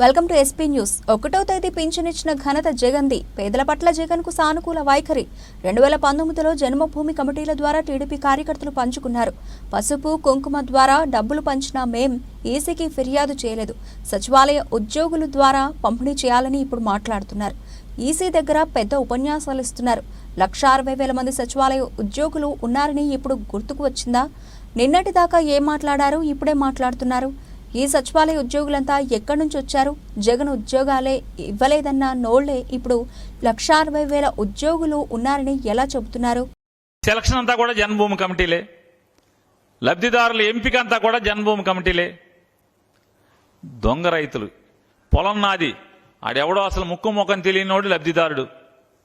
Welcome to SP news. ఒకటో తేదీ పింఛనిచ్చిన ఘనత జగన్ది పేదల పట్ల జగన్కు సానుకూల వైఖరి. రెండు వేల పంతొమ్మిదిలో జన్మభూమి కమిటీల ద్వారా టీడీపీ కార్యకర్తలు పంచుకున్నారు. పసుపు కుంకుమ ద్వారా డబ్బులు పంచిన మేం ఈసీకి ఫిర్యాదు చేయలేదు. సచివాలయ ఉద్యోగుల ద్వారా పంపిణీ చేయాలని ఇప్పుడు మాట్లాడుతున్నారు. ఈసీ దగ్గర పెద్ద ఉపన్యాసాలు ఇస్తున్నారు. లక్ష అరవై వేల మంది సచివాలయ ఉద్యోగులు ఉన్నారని ఇప్పుడు గుర్తుకు వచ్చిందా? నిన్నటి దాకా ఏం మాట్లాడారు? ఇప్పుడే మాట్లాడుతున్నారు. ఈ సచివాలయ ఉద్యోగులంతా ఎక్కడి నుంచి వచ్చారు? జగన్ ఉద్యోగాలే ఇవ్వలేదన్న నోళ్ళే ఇప్పుడు లక్ష అరవై వేల ఉద్యోగులు ఉన్నారని ఎలా చెబుతున్నారు? సెలక్షన్ అంతా కూడా జన్మభూమి కమిటీలే. లబ్ధిదారుల ఎంపిక అంతా కూడా జన్మభూమి కమిటీలే. దొంగ రైతులు పొలం నాది ఆడెవడో అసలు ముక్కు ముఖం తెలియనోడు లబ్ధిదారుడు.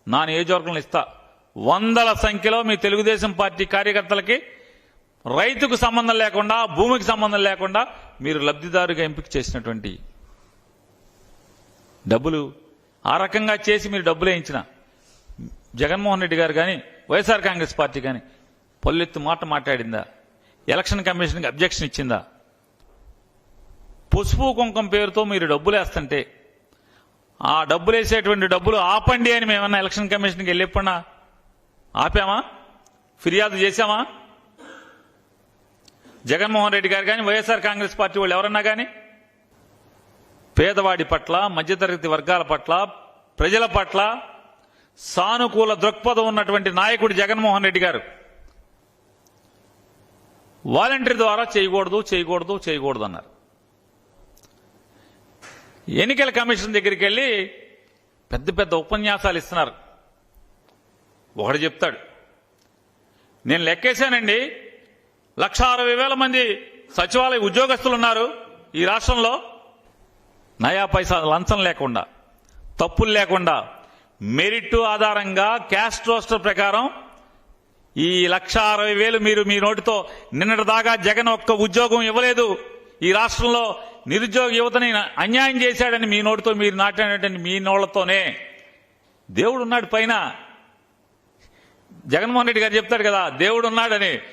నా నియోజకవర్గంలో ఇస్తా. వందల సంఖ్యలో మీ తెలుగుదేశం పార్టీ కార్యకర్తలకి రైతుకు సంబంధం లేకుండా భూమికి సంబంధం లేకుండా మీరు లబ్ధిదారుగా ఎంపిక చేసినటువంటి డబ్బులు ఆ రకంగా చేసి మీరు డబ్బులు వేయించిన జగన్మోహన్ రెడ్డి గారు కానీ వైఎస్ఆర్ కాంగ్రెస్ పార్టీ కానీ పొల్లెత్తు మాట మాట్లాడిందా? ఎలక్షన్ కమిషన్కి అబ్జెక్షన్ ఇచ్చిందా? పసుపు కుంకం పేరుతో మీరు డబ్బులు వేస్తుంటే ఆ డబ్బులు వేసేటువంటి డబ్బులు ఆపండి అని మేమన్నా ఎలక్షన్ కమిషన్కి వెళ్ళిపోయినా ఆపామా? ఫిర్యాదు చేశామా? జగన్మోహన్ రెడ్డి గారు కానీ వైఎస్ఆర్ కాంగ్రెస్ పార్టీ వాళ్ళు ఎవరన్నా కానీ పేదవాడి పట్ల మధ్యతరగతి వర్గాల పట్ల ప్రజల పట్ల సానుకూల దృక్పథం ఉన్నటువంటి నాయకుడు జగన్మోహన్ రెడ్డి గారు. వాలంటీర్ ద్వారా చేయకూడదు చేయకూడదు చేయకూడదు అన్నారు. ఎన్నికల కమిషన్ దగ్గరికి వెళ్ళి పెద్ద పెద్ద ఉపన్యాసాలు ఇస్తున్నారు. ఒకడు చెప్తాడు నేను లెక్కేశానండి లక్ష అరవై వేల మంది సచివాలయ ఉద్యోగస్తులు ఉన్నారు ఈ రాష్ట్రంలో. నయా పైసా లంచం లేకుండా తప్పులు లేకుండా మెరిట్ ఆధారంగా క్యాస్ట్ రోస్టర్ ప్రకారం ఈ లక్ష అరవై వేలు మీరు మీ నోటితో నిన్నటి దాకా జగన్ ఒక్క ఉద్యోగం ఇవ్వలేదు. ఈ రాష్ట్రంలో నిరుద్యోగ యువతని అన్యాయం చేశాడని మీ నోటితో మీరు నాటినటువంటి మీ నోళ్ళతోనే. దేవుడు ఉన్నాడు పైన. జగన్మోహన్ రెడ్డి గారు చెప్తాడు కదా దేవుడున్నాడని.